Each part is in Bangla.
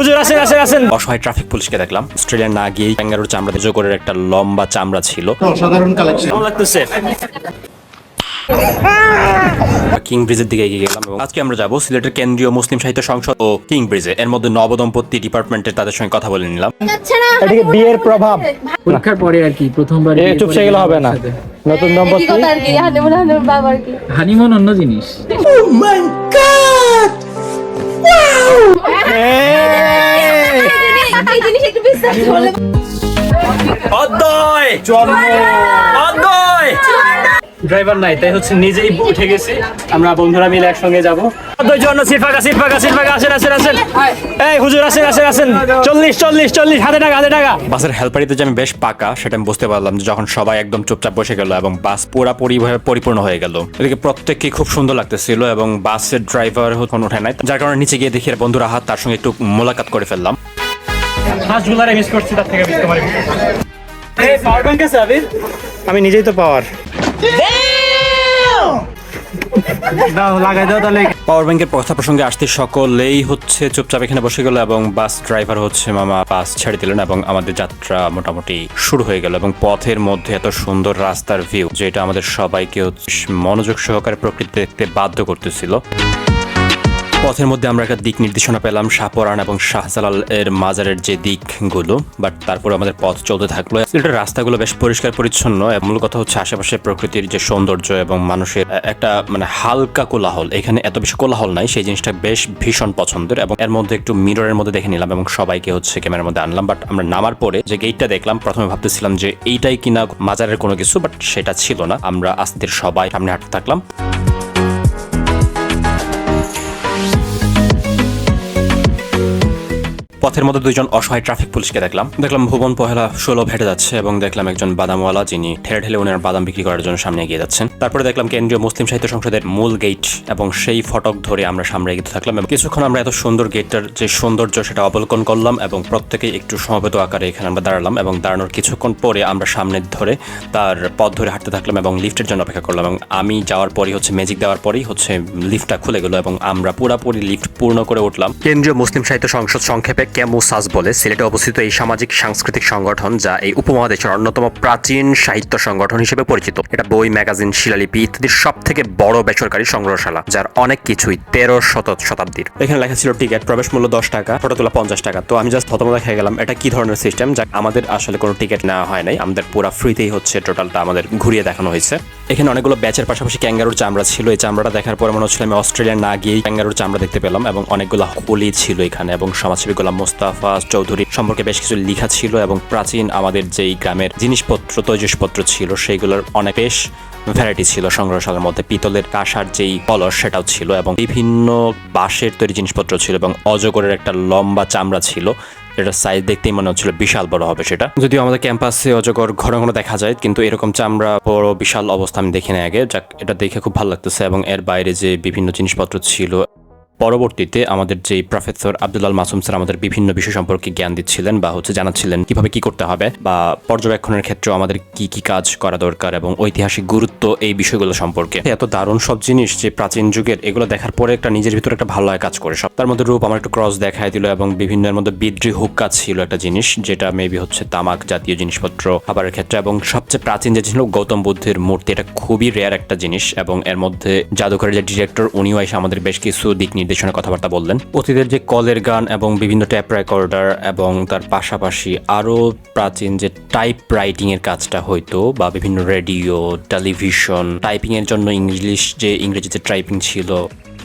হুজুর আসেন আসেন আসেন। অসহায় ট্রাফিক পুলিশকে দেখলাম। অস্ট্রেলিয়া না গিয়ে ক্যাঙ্গারুর চামড়া জোকরের একটা লম্বা চামড়া ছিল। অসাধারণ কালেকশন কেমন লাগতেছে? কিং ব্রিজের দিকে এগিয়ে গেলাম এবং আজকে আমরা যাব সিলেটের কেন্দ্রীয় মুসলিম সাহিত্য সংসদ ও কিং ব্রিজে এর মধ্যে নবদম্পতি ডিপার্টমেন্টের তাদের সঙ্গে কথা বলে নিলাম। এদিকে বিয়ের প্রভাব। পরীক্ষার পরে আর কি প্রথমবার চুপ সে গেলে হবে না। নতুন দম্পতি। হানিমুন হানিমুন বাবার কি। হানিমুন অন্য জিনিস এই জিনিস একটু বিশ্বাস করলে অদ্বয়! অদ্বয়! ড্রাইভার নাই তাই হচ্ছে নিজেই উঠে গেছি। আমরা বন্ধুরা মিলে একসঙ্গে যাব। জন্য সিট ফাঁকা সিট ফাঁকা সিট ফাঁকা আসেন আসেন আসেন। এই হুজুর আসেন আসেন আসেন। চল্লিশ চল্লিশ চল্লিশ হাতে টাকা হাতে টাকা। বাসের হেল্পারিতে যে আমি বেশ পাকা সেটা আমি বুঝতে পারলাম যে যখন সবাই একদম চুপচাপ বসে গেল এবং বাস পুরাপুরি পরিপূর্ণ হয়ে গেল। এদিকে প্রত্যেককে খুব সুন্দর লাগতেছিল এবং বাসের ড্রাইভার নাই। যার কারণে নিচে গিয়ে দেখি বন্ধুরা হাত তার সঙ্গে একটু মোলাকাত করে ফেললাম। হাঁসগুলারে মিস করছি তার থেকে মিস তোমার এই পাওয়ার ব্যাংক আছে আবির? আমি নিজেই তো পাওয়ার দাও লাগাই দাও তাহলে। পাওয়ার ব্যাংকের কথা প্রসঙ্গে আসতে সকলেই হচ্ছে চুপচাপ এখানে বসে গেল এবং বাস ড্রাইভার হচ্ছে মামা বাস ছেড়ে দিলেন এবং আমাদের যাত্রা মোটামুটি শুরু হয়ে গেল এবং পথের মধ্যে এত সুন্দর রাস্তার ভিউ যেটা আমাদের সবাইকে হচ্ছে মনোযোগ সহকারে প্রকৃতি দেখতে বাধ্য করতেছিল। পথের মধ্যে আমরা একটা দিক নির্দেশনা পেলাম শাহপরান এবং শাহজালাল এর মাজারের যে দিকগুলো বাট তারপর আমাদের পথ চলতে থাকল। সিলেটের রাস্তাগুলো বেশ পরিষ্কার পরিচ্ছন্ন মূল কথা হচ্ছে আশেপাশে প্রকৃতির যে সৌন্দর্য এবং মানুষের একটা মানে হালকা কোলাহল। এখানে এত বেশি কোলাহল নাই, সেই জিনিসটা বেশ ভীষণ পছন্দের এবং এর মধ্যে একটু মিররের মধ্যে দেখে নিলাম এবং সবাইকে হচ্ছে ক্যামেরার মধ্যে আনলাম বাট আমরা নামার পরে যে গেটটা দেখলাম, প্রথমে ভাবতেছিলাম যে এইটাই কিনা মাজারের কোনো কিছু বাট সেটা ছিল না। আমরা আস্তে সবাই সামনে হাঁটতে থাকলাম। পথের মধ্যে দুইজন অসহায় ট্রাফিক পুলিশকে দেখলাম। দেখলাম ভুবন পহেলা ষোলো ভেটে যাচ্ছে এবং দেখলাম একজন বাদামওয়ালা যিনি ঠেলে ঠেলে ওনার বাদাম বিক্রি করার জন্য সামনে এগিয়ে যাচ্ছেন। তারপরে দেখলাম কেন্দ্রীয় মুসলিম সাহিত্য সংসদের মূল গেট এবং সেই ফটক ধরে আমরা সামনে এগিয়ে থাকলাম এবং কিছুক্ষণ আমরা এত সুন্দর গেটটার যে সৌন্দর্য সেটা অবলোকন করলাম এবং প্রত্যেকেই একটু সমবেত আকারে এখানে আমরা দাঁড়ালাম এবং দাঁড়ানোর কিছুক্ষণ পরে আমরা সামনে ধরে তার পথ ধরে হাঁটতে থাকলাম এবং লিফটের জন্য অপেক্ষা করলাম এবং আমি যাওয়ার পরই হচ্ছে ম্যাজিক দেওয়ার পরেই হচ্ছে লিফটটা খুলে গেল এবং আমরা পুরাপুরি লিফট পূর্ণ করে উঠলাম। কেন্দ্রীয় মুসলিম সাহিত্য সংসদ সংক্ষেপে ক্যামুসাস বলে, সিলেটে অবস্থিত এই সামাজিক সাংস্কৃতিক সংগঠন যা এই উপমহাদেশের অন্যতম প্রাচীন সাহিত্য সংগঠন হিসেবে পরিচিত। এটা বই, ম্যাগাজিন, শিলালিপি ইত্যাদির সব থেকে বড় বেসরকারি সংগ্রহশালা, যার অনেক কিছুই তেরো শত শতাব্দীর। এখানে লেখা ছিল টিকিট, প্রবেশ মূল্য দশ টাকা, ফটো তোলা পঞ্চাশ টাকা। তো আমি জাস্ট প্রথমে খেয়ে গেলাম, এটা কি ধরনের সিস্টেম যা আমাদের আসলে কোনো টিকিট নেওয়া হয় নাই, আমাদের পুরো ফ্রিতেই হচ্ছে টোটালটা আমাদের ঘুরিয়ে দেখানো হয়েছে। এখানে অনেকগুলো ব্যাচের পাশাপাশি ক্যাঙ্গারুর চামড়া ছিল, এই চামড়াটা দেখার পরে মনে হচ্ছিল আমি অস্ট্রেলিয়া না গিয়ে ক্যাঙ্গারুর চামড়া দেখতে পেলাম, এবং অনেকগুলো কলি ছিল এখানে, এবং সমাজসেবী গোলাম মোস্তাফা চৌধুরী সম্পর্কে বেশ কিছু লেখা ছিল এবং প্রাচীন আমাদের যেই গ্রামের জিনিসপত্র, তৈজসপত্র ছিল সেইগুলোর অনেক বেশ ভ্যারাইটি ছিল সংগ্রহশালার মধ্যে। পিতলের কাঁসার যেই কলস সেটাও ছিল এবং বিভিন্ন বাঁশের তৈরি জিনিসপত্র ছিল এবং অজগরের একটা লম্বা চামড়া ছিল। এটা সাইজ দেখতেই মনে হচ্ছিল বিশাল বড় হবে সেটা। যদিও আমাদের ক্যাম্পাসে অজগর ঘন ঘন দেখা যায়, কিন্তু এরকম চামড়া বড় বিশাল অবস্থা আমি দেখি না আগে। যাক, এটা দেখে খুব ভালো লাগতেছে এবং এর বাইরে যে বিভিন্ন জিনিসপত্র ছিল পরবর্তীতে আমাদের যে প্রফেসর আব্দুল্লাল মাসুম স্যার আমাদের বিভিন্ন বিষয় সম্পর্কে জ্ঞান দিচ্ছিলেন বা হচ্ছে জানাচ্ছিলেন কীভাবে কি করতে হবে বা পর্যবেক্ষণের ক্ষেত্রে আমাদের কি কি কাজ করা দরকার এবং ঐতিহাসিক গুরুত্ব এই বিষয়গুলো সম্পর্কে। এত দারুণ সব জিনিস যে প্রাচীন যুগের এগুলো দেখার পরে একটা নিজের ভিতরে একটা ভালো কাজ করে। সব তার মধ্যে রূপ আমার একটু ক্রস দেখায় দিল এবং বিভিন্নের মধ্যে বিদ্রি হুক্কা ছিল একটা জিনিস যেটা মেবি হচ্ছে তামাক জাতীয় জিনিসপত্র, খাবারের ক্ষেত্রে এবং সবচেয়ে প্রাচীন যে ছিল গৌতম বুদ্ধের মূর্তি, এটা খুবই রেয়ার একটা জিনিস এবং এর মধ্যে জাদুঘরের যে ডিরেক্টর উনিও এসে আমাদের বেশ কিছু দিক নির্দেশনা কথাবার্তা বললেন। অতীতের যে কলের গান এবং বিভিন্ন ট্যাপ রেকর্ডার এবং তার পাশাপাশি আরও প্রাচীন যে টাইপ রাইটিংয়ের কাজটা হয়তো বা বিভিন্ন রেডিও টেলিভিশন টাইপিংয়ের জন্য ইংলিশ যে ইংরেজিতে টাইপিং ছিল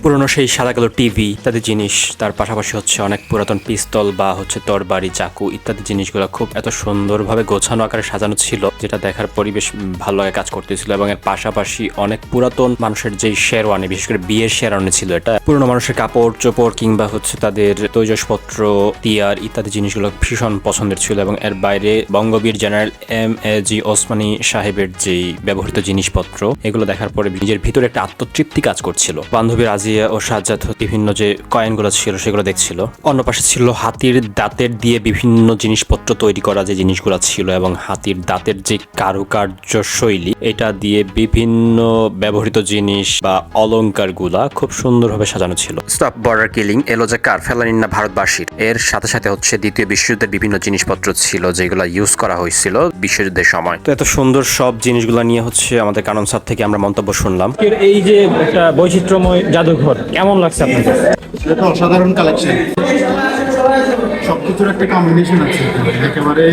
পুরনো সেই সাদা কালো টিভি ইত্যাদি জিনিস, তার পাশাপাশি হচ্ছে অনেক পুরাতন পিস্তল বা হচ্ছে তরবারি, চাকু ইত্যাদি জিনিসগুলো খুব এত সুন্দরভাবে গোছানো আকারে সাজানো ছিল, যেটা দেখার পরিবেশ ভালো লাগে কাজ করতেছিল। এবং এর পাশাপাশি অনেক পুরাতন মানুষের যে শেরওয়ানি, বিশেষ করে বিয়ের শেরওয়ানি ছিল এটা, পুরনো মানুষের কাপড়, চোপড় কিংবা হচ্ছে তাদের তৈজসপত্র, তিয়ার ইত্যাদি জিনিসগুলো ভীষণ পছন্দের ছিল। এবং এর বাইরে Bangabir general M A G Osmani সাহেবের যে ব্যবহৃত জিনিসপত্র, এগুলো দেখার পরে নিজের ভিতরে একটা আত্মতৃপ্তি কাজ করছিল। বান্ধবী রাজি রাজিয়া ও সাজ্জাদ বিভিন্ন যে কয়েনগুলো ছিল সেগুলো দেখছিল। অন্য পাশে ছিল হাতির দাঁতের দিয়ে বিভিন্ন জিনিসপত্র তৈরি করা যে জিনিসগুলো ছিল এবং হাতির দাঁতের যে কারুকার্য শৈলী এটা দিয়ে বিভিন্ন ব্যবহৃত জিনিস বা অলংকারগুলা খুব সুন্দরভাবে সাজানো ছিল। স্টপ বর্ডার কিলিং এলো যে কার ফেলানিন না ভারতবাসীর। এর সাথে সাথে হচ্ছে দ্বিতীয় বিশ্বযুদ্ধের বিভিন্ন জিনিসপত্র ছিল যেগুলো ইউজ করা হয়েছিল বিশ্বযুদ্ধের সময়। তো এত সুন্দর সব জিনিসগুলো নিয়ে হচ্ছে আমাদের কানন স্যার থেকে আমরা মন্তব্য শুনলাম। এই যে একটা বৈচিত্র্যময় জাদুঘর কেমন লাগছে আপনার? সাধারণ অসাধারণ কালেকশন সবকিছুর একটা কম্বিনেশন আছে। একেবারে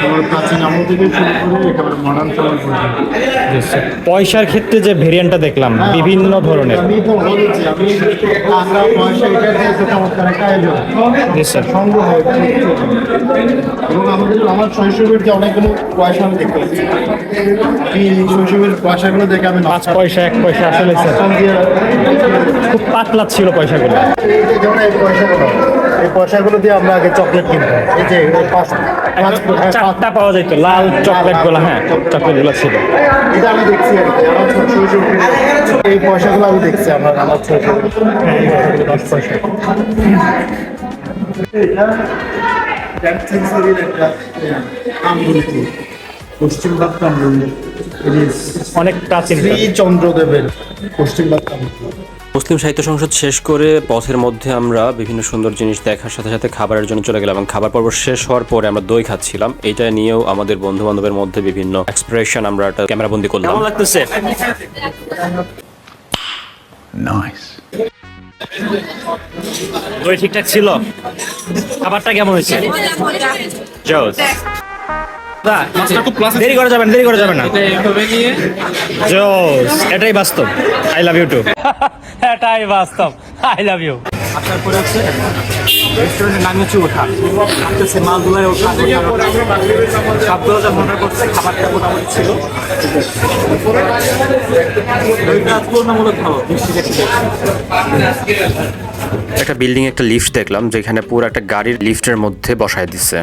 তোমার প্রাচীন আমল থেকে শুরু করে একেবারে মডার্ন সময় পর্যন্ত। পয়সার ক্ষেত্রে যে ভেরিয়েন্টটা দেখলাম বিভিন্ন ধরনের। আমি তো বলেছি আমি টাকা পয়সা এটা একটা চমৎকার একটা আয়োজন। সংগ্রহ এবং আমাদের আমার শৈশবের যে অনেকগুলো পয়সা আমি দেখতে পাচ্ছি। এই শৈশবের পয়সাগুলো দেখে আমি পাঁচ পয়সা এক পয়সা আসলে খুব পাতলা ছিল পয়সাগুলো। যেমন এই পয়সাগুলো দিয়ে আমরা আগে চকলেট কিনতাম এই যে পাঁচ পাঁচ- চারটা পাওয়া যেত লাল চকলেটগুলো হ্যাঁ চকলেটগুলো ছিল। এটা আমি দেখছি আর কি আমার ছোট এই পয়সাগুলো আমি দেখছি আমার আমার সেঞ্চুরির একটা আমগুলিতে পশ্চিমবাগ অনেক প্রাচীন শ্রী চন্দ্রদেবের কামরুলি। মুসলিম সাহিত্য সংসদ শেষ করে পথের মধ্যে আমরা বিভিন্ন সুন্দর জিনিস দেখার সাথে সাথে খাবারের জন্য চলে গেলাম এবং খাবার পর্ব শেষ হওয়ার পরে আমরা দই খাচ্ছিলাম। এটা নিয়েও আমাদের বন্ধু বান্ধবের মধ্যে বিভিন্ন এক্সপ্রেশন আমরা একটা ক্যামেরা বন্দি করলাম। কেমন লাগতেছে? দই ঠিকঠাক ছিল? খাবারটা কেমন হয়েছে? জোস। দেরি করা যাবে না দেরি করা যাবে না। জোস এটাই বাস্তব। আই লাভ ইউ টু এটাই বাস্তব। আই লাভ ইউ আসার পরে হচ্ছে? রেস্টুরেন্টের নাম হচ্ছে ওঠা। আসতেছে মালগুলায় ওঠা সবগুলো যা মনে করছে, খাবারটা মোটামুটি ছিল। তুলনামূলক ভালো একটা বিল্ডিং একটা লিফট দেখলাম, যেখানে পুরো একটা গাড়ির লিফটের মধ্যে বসায় দিচ্ছে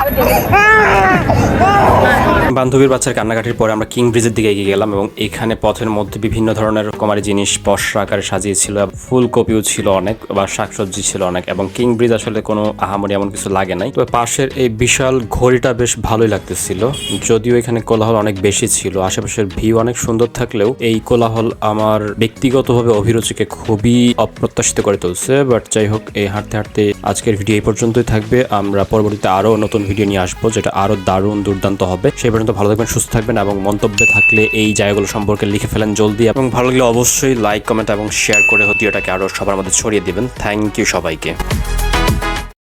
বান্ধবীর বাচ্চার কান্নাকাটির পরে আমরা কিং ব্রিজের দিকে এগিয়ে গেলাম এবং এখানে পথের মধ্যে বিভিন্ন ধরনের রকমারি জিনিস পশরা আকারে সাজিয়েছিল, ফুলকপিও ছিল অনেক বা শাকসবজি ছিল অনেক এবং কিং ব্রিজ আসলে কোনো আহামরি এমন কিছু লাগে নাই। তবে পাশের এই বিশাল ঘড়িটা বেশ ভালোই লাগতেছিল। যদিও এখানে কোলাহল অনেক বেশি ছিল। আশেপাশের ভিউ অনেক সুন্দর থাকলেও এই কোলাহল আমার ব্যক্তিগতভাবে অভিরুচিকে খুবই অপ্রত্যাশিত করে তুলছে। বাট যাই হোক, এই হাঁটতে হাঁটতে আজকের ভিডিও এই পর্যন্তই থাকবে। আমরা পরবর্তীতে আরও নতুন ভিডিও নিয়ে আসব, যেটা আরও দারুণ দুর্দান্ত হবে। সেই পর্যন্ত ভালো থাকবেন, সুস্থ থাকবেন এবং মন্তব্যে থাকলে এই জায়গাগুলো সম্পর্কে লিখে ফেলেন জলদি। এবং ভালো লাগলে অবশ্যই লাইক, কমেন্ট এবং শেয়ার করে ভিডিওটাকে আরও সবার মধ্যে ছড়িয়ে দিবেন। থ্যাংক ইউ সবাইকে।